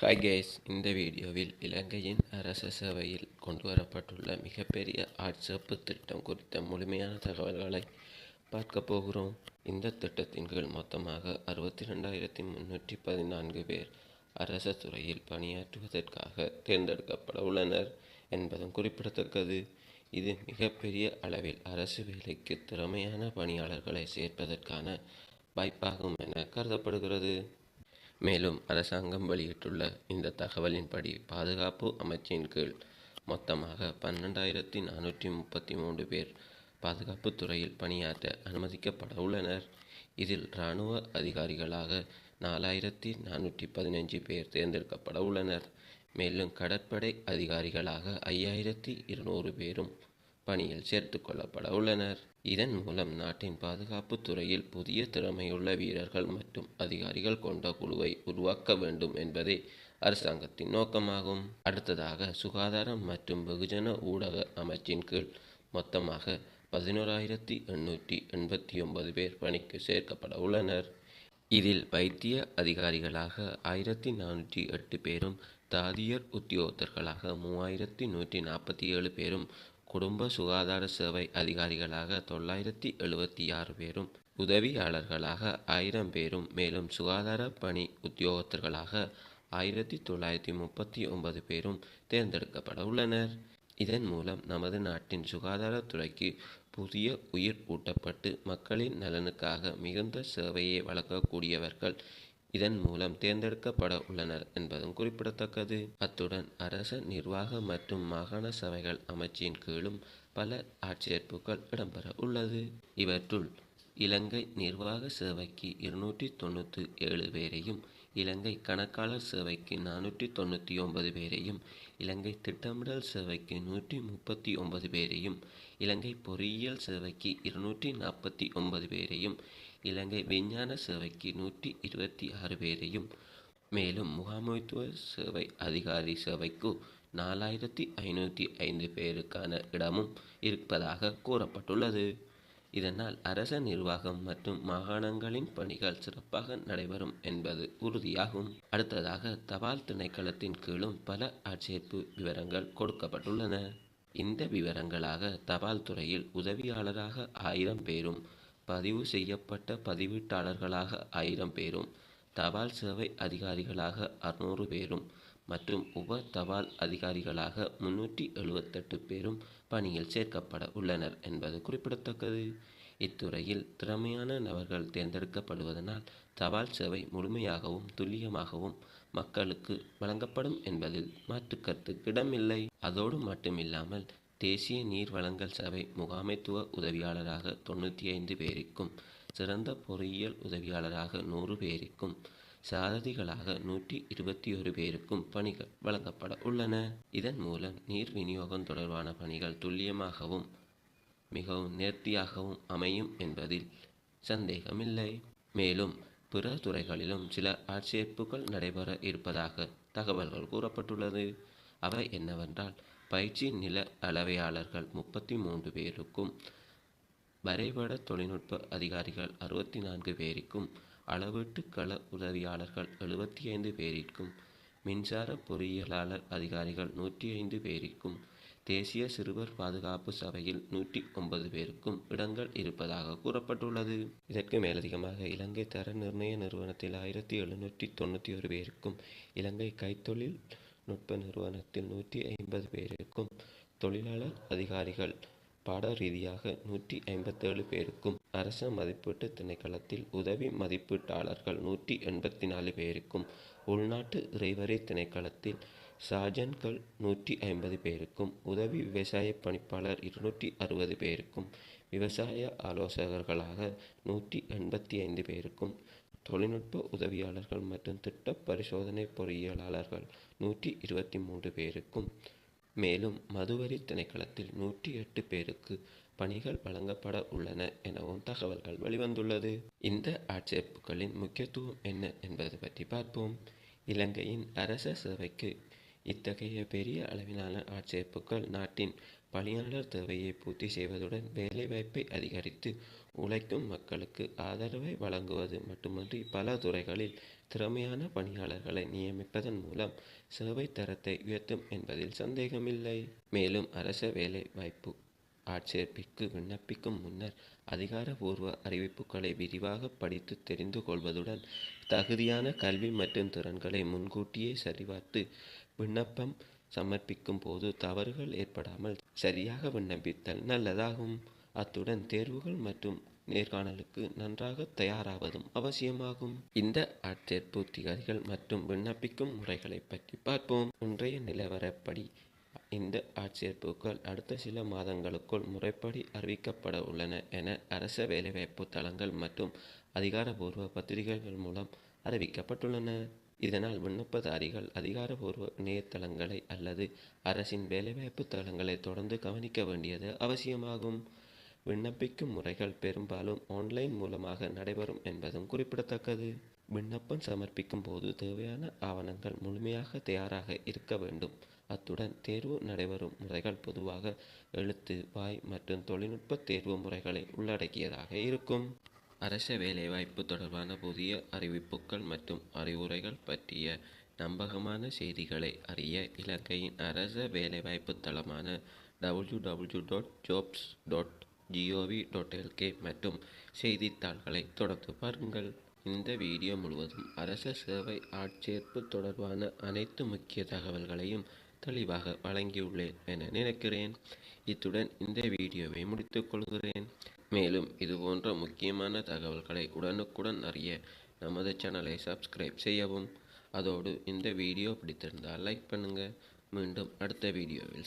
Hi guys இந்த வீடியோவில் இலங்கையின் அரச சேவையில் கொண்டு வரப்பட்டுள்ள மிகப்பெரிய ஆட்சேர்ப்பு திட்டம் குறித்த முழுமையான தகவல்களை பார்க்க போகிறோம். இந்த திட்டத்தின் கீழ் மொத்தமாக அறுபத்தி ரெண்டாயிரத்தி முன்னூற்றி பதினான்கு பேர் அரச துறையில் பணியாற்றுவதற்காக தேர்ந்தெடுக்கப்பட உள்ளனர் என்பதும் குறிப்பிடத்தக்கது. இது மிகப்பெரிய அளவில் அரசு வேலைக்கு திறமையான பணியாளர்களை சேர்ப்பதற்கான வாய்ப்பாகும் என கருதப்படுகிறது. மேலும் அரசாங்கம் வெளியிட்டுள்ள இந்த தகவலின்படி பாதுகாப்பு அமைச்சின் கீழ் மொத்தமாக பன்னெண்டாயிரத்தி நானூற்றி முப்பத்தி மூன்று பேர் பாதுகாப்பு துறையில் பணியாற்ற அனுமதிக்கப்பட உள்ளனர். இதில் இராணுவ அதிகாரிகளாக நாலாயிரத்தி நானூற்றி பதினஞ்சு பேர் தேர்ந்தெடுக்கப்பட உள்ளனர். மேலும் கடற்படை அதிகாரிகளாக ஐயாயிரத்தி இருநூறு பேரும் பணியில் சேர்த்து கொள்ளப்பட உள்ளனர். இதன் மூலம் நாட்டின் பாதுகாப்பு துறையில் புதிய திறமையுள்ள வீரர்கள் மற்றும் அதிகாரிகள் கொண்ட குழுவை உருவாக்க வேண்டும் என்பதே அரசாங்கத்தின் நோக்கமாகும். அடுத்ததாக சுகாதாரம் மற்றும் வெகுஜன ஊடக அமைச்சின் கீழ் மொத்தமாக பதினோராயிரத்தி எண்ணூற்றி எண்பத்தி ஒன்பது பேர் பணிக்கு சேர்க்கப்பட உள்ளனர். இதில் வைத்திய அதிகாரிகளாக ஆயிரத்தி நானூற்றி எட்டு பேரும் தாதியர் உத்தியோகத்தர்களாக மூவாயிரத்தி நூற்றி நாற்பத்தி ஏழு பேரும் குடும்ப சுகாதார சேவை அதிகாரிகளாக தொள்ளாயிரத்தி எழுபத்தி ஆறு பேரும் உதவியாளர்களாக ஆயிரம் பேரும் மேலும் சுகாதார பணி உத்தியோகத்தர்களாக ஆயிரத்தி தொள்ளாயிரத்தி முப்பத்தி ஒன்பது பேரும் தேர்ந்தெடுக்கப்பட உள்ளனர். இதன் மூலம் நமது நாட்டின் சுகாதாரத்துறைக்கு புதிய உயிர் ஊட்டப்பட்டு மக்களின் நலனுக்காக மிகுந்த சேவையை வழங்கக்கூடியவர்கள் இதன் மூலம் தேர்ந்தெடுக்கப்பட உள்ளனர் என்பதும் குறிப்பிடத்தக்கது. அத்துடன் அரச நிர்வாக மற்றும் மாகாண சபைகள் அமைச்சின் கீழும் பல ஆட்சேர்ப்புகள் இடம்பெற உள்ளது. இவற்றுள் இலங்கை நிர்வாக சேவைக்கு இருநூற்றி தொண்ணூற்றி ஏழு பேரையும் இலங்கை கணக்காளர் சேவைக்கு நானூற்றி தொண்ணூற்றி ஒன்பது பேரையும் இலங்கை திட்டமிடல் சேவைக்கு நூற்றி முப்பத்தி ஒன்பது பேரையும் இலங்கை பொறியியல் சேவைக்கு இருநூற்றி நாற்பத்தி ஒன்பது பேரையும் இலங்கை விஞ்ஞான சேவைக்கு நூற்றி இருபத்தி ஆறு பேரையும் மேலும் முகாமைத்துவ சேவை அதிகாரி சேவைக்கு நாலாயிரத்தி ஐநூற்றி ஐந்து பேருக்கான இடமும் இருப்பதாக கூறப்பட்டுள்ளது. இதனால் அரச நிர்வாகம் மற்றும் மாகாணங்களின் பணிகள் சிறப்பாக நடைபெறும் என்பது உறுதியாகும். அடுத்ததாக தபால் திணைக்களத்தின் கீழும் பல ஆட்சேர்ப்பு விவரங்கள் கொடுக்கப்பட்டுள்ளன. இந்த விவரங்களாக தபால் துறையில் உதவியாளராக ஆயிரம் பேரும் பதிவு செய்யப்பட்ட பதிவீட்டாளர்களாக ஆயிரம் பேரும் தபால் சேவை அதிகாரிகளாக அறுநூறு பேரும் மற்றும் உப தபால் அதிகாரிகளாக முன்னூற்றி எழுபத்தெட்டு பேரும் பணியில் சேர்க்கப்பட உள்ளனர் என்பது குறிப்பிடத்தக்கது. இத்துறையில் திறமையான நபர்கள் தேர்ந்தெடுக்கப்படுவதனால் தபால் சேவை முழுமையாகவும் துல்லியமாகவும் மக்களுக்கு வழங்கப்படும் என்பதில் மாற்றுக்கருத்து இடமில்லை. அதோடு மட்டுமில்லாமல் தேசிய நீர் வழங்கல் சபை முகாமைத்துவ உதவியாளராக தொண்ணூற்றி ஐந்து பேருக்கும் சிறந்த பொறியியல் உதவியாளராக நூறு பேருக்கும் சாரதிகளாக நூற்றி இருபத்தி ஒரு பேருக்கும் பணிகள் வழங்கப்பட உள்ளன. இதன் மூலம் நீர் விநியோகம் தொடர்பான பணிகள் துல்லியமாகவும் மிகவும் நேர்த்தியாகவும் அமையும் என்பதில் சந்தேகமில்லை. மேலும் பிற துறைகளிலும் சில ஆட்சேர்ப்புகள் நடைபெற இருப்பதாக தகவல்கள் கூறப்பட்டுள்ளது. அவை என்னவென்றால் பயிற்சி நில அளவையாளர்கள் முப்பத்தி மூன்று பேருக்கும் வரைபட தொழில்நுட்ப அதிகாரிகள் அறுபத்தி நான்கு பேருக்கும் அளவீட்டு கள உதவியாளர்கள் எழுபத்தி ஐந்து பேருக்கும் மின்சார பொறியியலாளர் அதிகாரிகள் நூற்றி ஐந்து பேருக்கும் தேசிய சிறுவர் பாதுகாப்பு சபையில் நூற்றி ஒன்பது பேருக்கும் இடங்கள் இருப்பதாக கூறப்பட்டுள்ளது. இதற்கு மேலதிகமாக இலங்கை தர நிர்ணய நிறுவனத்தில் ஆயிரத்தி எழுநூற்றி தொண்ணூற்றி ஒரு பேருக்கும் இலங்கை கைத்தொழில் நுட்ப நிறுவனத்தில் நூற்றி ஐம்பது பேருக்கும் தொழிலாளர் அதிகாரிகள். பாட ரீதியாக நூற்றி ஐம்பத்தேழு பேருக்கும் அரச மதிப்பீட்டு திணைக்களத்தில் உதவி மதிப்பீட்டாளர்கள் நூற்றி எண்பத்தி நாலு பேருக்கும் உள்நாட்டு இறைவரை திணைக்களத்தில் சார்ஜன்கள் நூற்றி ஐம்பது பேருக்கும் உதவி விவசாய பணிப்பாளர் இருநூற்றி அறுபது பேருக்கும் விவசாய ஆலோசகர்களாக நூற்றி எண்பத்தி ஐந்து பேருக்கும் தொழில்நுட்ப உதவியாளர்கள் மற்றும் திட்ட பரிசோதனை பொறியியலாளர்கள் நூற்றி இருபத்தி மூன்று பேருக்கும். மேலும் மதுவரி திணைக்களத்தில் நூற்றி எட்டு பேருக்கு பணிகள் வழங்கப்பட உள்ளன எனவும் தகவல்கள் வெளிவந்துள்ளது. இந்த ஆட்சேர்ப்புகளின் முக்கியத்துவம் என்ன என்பது பற்றி பார்ப்போம். இலங்கையின் அரச சேவைக்கு இத்தகைய பெரிய அளவிலான ஆட்சேர்ப்புகள் நாட்டின் பணியாளர் தேவையை பூர்த்தி செய்வதுடன் வேலைவாய்ப்பை அதிகரித்து உழைக்கும் மக்களுக்கு ஆதரவை வழங்குவது மட்டுமன்றி பல துறைகளில் திறமையான பணியாளர்களை நியமிப்பதன் மூலம் சேவை தரத்தை உயர்த்தும் என்பதில் சந்தேகமில்லை. மேலும் அரச வேலை வாய்ப்பு ஆட்சேர்ப்பிற்கு விண்ணப்பிக்கும் முன்னர் அதிகாரபூர்வ அறிவிப்புகளை விரிவாக படித்து தெரிந்து கொள்வதுடன் தகுதியான கல்வி மற்றும் திறன்களை முன்கூட்டியே சரிபார்த்து விண்ணப்பம் சமர்ப்பிக்கும் போது தவறுகள் ஏற்படாமல் சரியாக விண்ணப்பித்தல் நல்லதாகும். அத்துடன் தேர்வுகள் மற்றும் நேர்காணலுக்கு நன்றாக தயாராவதும் அவசியமாகும். இந்த ஆட்சேர்ப்பு திகதிகள் மற்றும் விண்ணப்பிக்கும் முறைகளை பற்றி பார்ப்போம். இன்றைய நிலவரப்படி இந்த ஆட்சேர்ப்புகள் அடுத்த சில மாதங்களுக்குள் முறைப்படி அறிவிக்கப்பட உள்ளன என அரச வேலைவாய்ப்பு தளங்கள் மற்றும் அதிகாரபூர்வ பத்திரிகைகள் மூலம் அறிவிக்கப்பட்டுள்ளன. இதனால் விண்ணப்பதாரிகள் அதிகாரபூர்வ இணையதளங்களை அல்லது அரசின் வேலைவாய்ப்பு தளங்களை தொடர்ந்து கவனிக்க வேண்டியது அவசியமாகும். விண்ணப்பிக்கும் முறைகள் பெரும்பாலும் ஆன்லைன் மூலமாக நடைபெறும் என்பதும் குறிப்பிடத்தக்கது. விண்ணப்பம் சமர்ப்பிக்கும் போது தேவையான ஆவணங்கள் முழுமையாக தயாராக இருக்க வேண்டும். அத்துடன் தேர்வு நடைபெறும் முறைகள் பொதுவாக எழுத்து வாய் மற்றும் தொழில்நுட்ப தேர்வு முறைகளை உள்ளடக்கியதாக இருக்கும். அரச வேலைவாய்ப்பு தொடர்பான புதிய அறிவிப்புகள் மற்றும் அறிவுரைகள் பற்றிய நம்பகமான செய்திகளை அறிய இலங்கையின் அரச வேலைவாய்ப்பு தளமான W W dot jobs dot G O V dot L K மற்றும் செய்தித்தாள்களை தொடர்ந்து பாருங்கள். இந்த வீடியோ முழுவதும் அரச சேவை ஆட்சேர்ப்பு தொடர்பான அனைத்து முக்கிய தகவல்களையும் தெளிவாக வழங்கியுள்ளேன் என நினைக்கிறேன். இத்துடன் இந்த வீடியோவை முடித்துக் கொள்கிறேன். மேலும் இதுபோன்ற முக்கியமான தகவல்களை உடனுக்குடன் அறிய நமது சேனலை சப்ஸ்கிரைப் செய்யவும். அதோடு இந்த வீடியோ பிடித்திருந்தால் லைக் பண்ணுங்கள் மீண்டும் அடுத்த வீடியோவில்